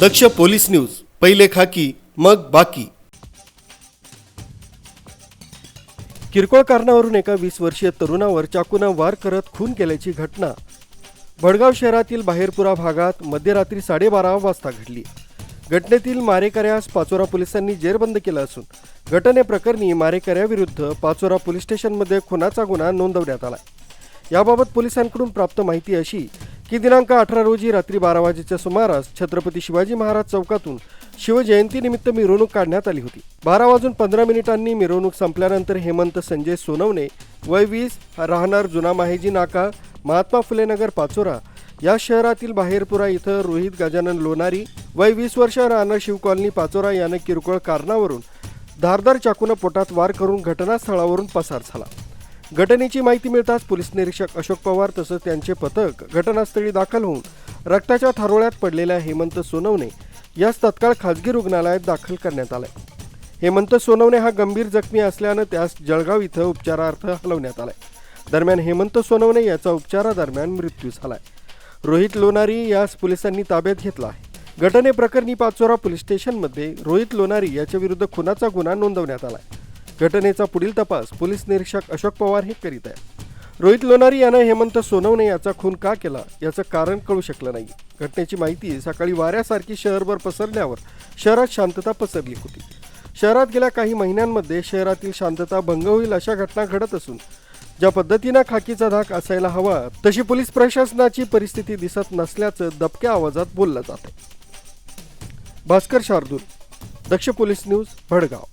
दक्ष police news पहिले खाकी मग बाकी. किरकोळ कारणावरून एका वीस वर्षीय तरुणावर चाकूनं वार करत खून केल्याची घटना. भडगाव शहरातील बाहेरपुरा भागात मध्यरात्री साडेबारा वाजता घडली. घटनेतील मारेकऱ्यास पाचोरा पोलिसांनी जेरबंद केलं असून घटनेप्रकरणी मारेकऱ्याविरुद्ध पाचोरा पोलीस स्टेशनमध्ये खुनाचा गुन्हा नोंदवण्यात आला. याबाबत पोलिसांकडून प्राप्त माहिती अशी की दिनांक अठरा रोजी रात्री बारा वाजेच्या सुमारास छत्रपती शिवाजी महाराज चौकातून शिवजयंतीनिमित्त मिरवणूक काढण्यात आली होती. बारा वाजून पंधरा मिनिटांनी मिरवणूक संपल्यानंतर हेमंत संजय सोनवणे वय वीस राहणार जुना माहेजी नाका महात्मा फुले नगर पाचोरा या शहरातील बाहेरपुरा इथं रोहित गजानन लोणारी वय वीस वर्ष राहणार शिव कॉलनी पाचोरा यानं किरकोळ कारणावरून धारदार चाकूनं पोटात वार करून घटनास्थळावरून पसार झाला. घटनेची माहिती मिळताच पोलीस निरीक्षक अशोक पवार तसंच त्यांचे पथक घटनास्थळी दाखल होऊन रक्ताच्या थारोळ्यात पडलेल्या हेमंत सोनवणे यास तत्काळ खाजगी रुग्णालयात दाखल करण्यात आलंय. हेमंत सोनवणे हा गंभीर जखमी असल्यानं त्यास जळगाव इथं उपचारार्थ हलवण्यात आलाय. दरम्यान हेमंत सोनवणे याचा उपचारादरम्यान मृत्यू झालाय. रोहित लोणारी यास पोलिसांनी ताब्यात घेतला आहे. घटनेप्रकरणी पाचोरा पोलीस स्टेशनमध्ये रोहित लोणारी याच्या विरुद्ध खुनाचा गुन्हा नोंदवण्यात आलाय. घटनेचा पुढील तपास पोलीस निरीक्षक अशोक पवार हे करीत आहे रोहित लोणारी यानं हेमंत सोनवणे याचा खून का केला याचं कारण कळू शकलं नाही. घटनेची माहिती सकाळी वाऱ्यासारखी शहरभर पसरल्यावर शहरात शांतता पसरली होती. शहरात गेल्या काही महिन्यांमध्ये शहरातील शांतता भंग होईल अशा घटना घडत असून ज्या पद्धतीनं खाकीचा धाक असायला हवा तशी पोलीस प्रशासनाची परिस्थिती दिसत नसल्याचं दबक्या आवाजात बोललं जात भास्कर शार्दूल दक्ष पोलीस न्यूज भडगाव.